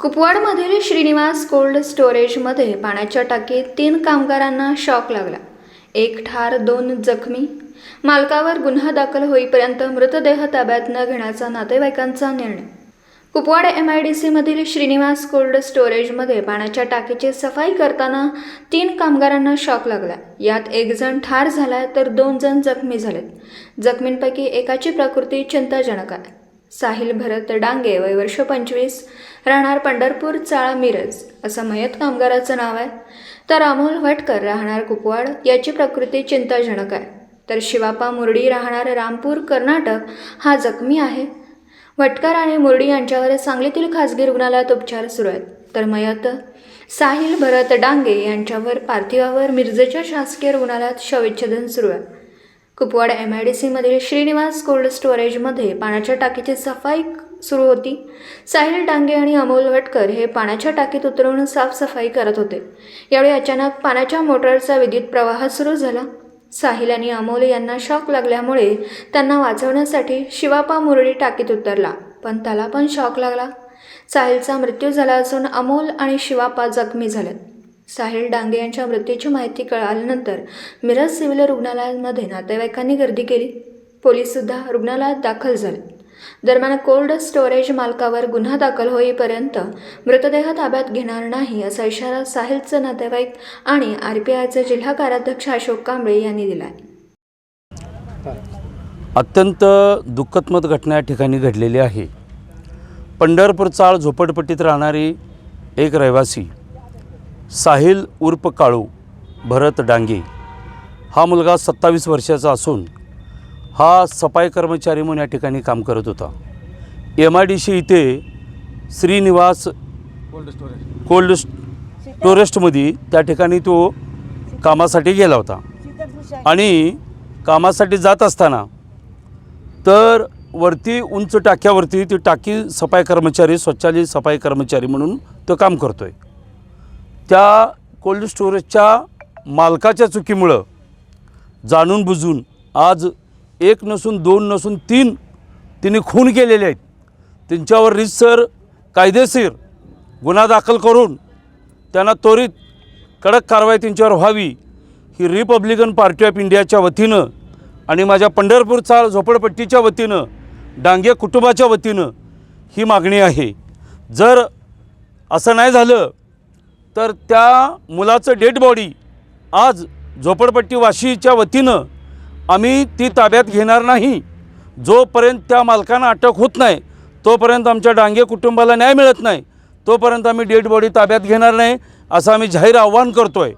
कुपवाडमधील Shrinivas cold स्टोरेजमध्ये पाण्याच्या टाकीत तीन कामगारांना शॉक लागला. एक ठार दोन जखमी. मालकावर गुन्हा दाखल होईपर्यंत मृतदेह ताब्यात न घेण्याचा नातेवाईकांचा निर्णय. कुपवाड एम आय डी सीमधील श्रीनिवास कोल्ड स्टोरेजमध्ये पाण्याच्या टाकीची सफाई करताना तीन कामगारांना शॉक लागला. यात एक जण ठार झालाय तर दोन जण जखमी झालेत. जखमींपैकी एकाची प्रकृती चिंताजनक आहे. साहिल भरत डांगे वय वर्ष पंचवीस. राहणार पंढरपूर चाळा मिरज असं मयत कामगाराचं नाव आहे. तर अमोल भटकर राहणार कुपवाड याची प्रकृती चिंताजनक आहे. तर शिवापा मुरडी राहणार रामपूर कर्नाटक हा जखमी आहे. भटकर आणि मुरडी यांच्यावर सांगलीतील खासगी रुग्णालयात उपचार सुरू आहेत. तर मयत साहिल भरत डांगे यांच्यावर पार्थिवावर मिरजेच्या शासकीय रुग्णालयात शवविच्छेदन सुरू आहे. कुपवाड एम आय डी सीमधील श्रीनिवास कोल्ड स्टोरेजमध्ये पाण्याच्या टाकीची सफाई सुरू होती. साहिल डांगे आणि अमोल भटकर हे पाण्याच्या टाकीत उतरवून साफसफाई करत होते. यावेळी अचानक पाण्याच्या मोटारचा विद्युत प्रवाह सुरू झाला. साहिल आणि अमोल यांना शॉक लागल्यामुळे त्यांना वाचवण्यासाठी शिवापा मुरडी टाकीत उतरला पण त्याला पण शॉक लागला. साहिलचा मृत्यू झाला असून अमोल आणि शिवापा जखमी झालेत. साहिल डांगे यांच्या मृत्यूची माहिती कळाल्यानंतर मिरज सिव्हिल रुग्णालयामध्ये नातेवाईकांनी गर्दी केली. पोलीससुद्धा रुग्णालयात दाखल झाले. दरम्यान कोल्ड स्टोरेज मालकावर गुन्हा दाखल होईपर्यंत मृतदेह ताब्यात घेणार नाही असा इशारा साहिलचे नातेवाईक आणि आर पी आयचे जिल्हा कार्याध्यक्ष अशोक कांबळे यांनी दिला आहे अत्यंत दुःखदमत घटना या ठिकाणी घडलेली आहे. पंढरपूर चाळ झोपडपट्टीत राहणारी एक रहिवासी साहिल उर्फ काळू भरत डांगे. हा मुलगा सत्तावीस वर्षाचा असून हा सफाई कर्मचारी म्हणून या ठिकाणी काम करत होता. एम आय डी सी इथे श्रीनिवास कोल्ड स्टोरेस्टमध्ये त्या ठिकाणी तो कामासाठी गेला होता. आणि कामासाठी जात असताना तर वरती उंच टाक्यावरती ती टाकी सफाई कर्मचारी स्वच्छालय सफाई कर्मचारी म्हणून तो काम करतो आहे त्या कोल्ड स्टोरेजच्या मालकाच्या चुकीमुळं जाणून बुजून आज एक नसून दोन नसून तीन तिने खून केलेले आहेत. त्यांच्यावर रितसर कायदेशीर गुन्हा दाखल करून त्यांना त्वरित कडक कारवाई त्यांच्यावर व्हावी ही रिपब्लिकन पार्टी ऑफ इंडियाच्या वतीनं आणि माझ्या पंढरपूर चाळ झोपडपट्टीच्या वतीनं डांगे कुटुंबाच्या वतीनं ही मागणी आहे. जर असं नाही झालं तर त्या मुलाचं डेड बॉडी आज झोपडपट्टी वाशीच्या वतीनं आम्ही ती ताब्यात घेणार नाही. जोपर्यंत त्या मालकांना अटक होत नाही तोपर्यंत आमच्या डांगे कुटुंबाला न्याय मिळत नाही तोपर्यंत आम्ही डेड बॉडी ताब्यात घेणार नाही असं आम्ही जाहीर आव्हान करतो आहे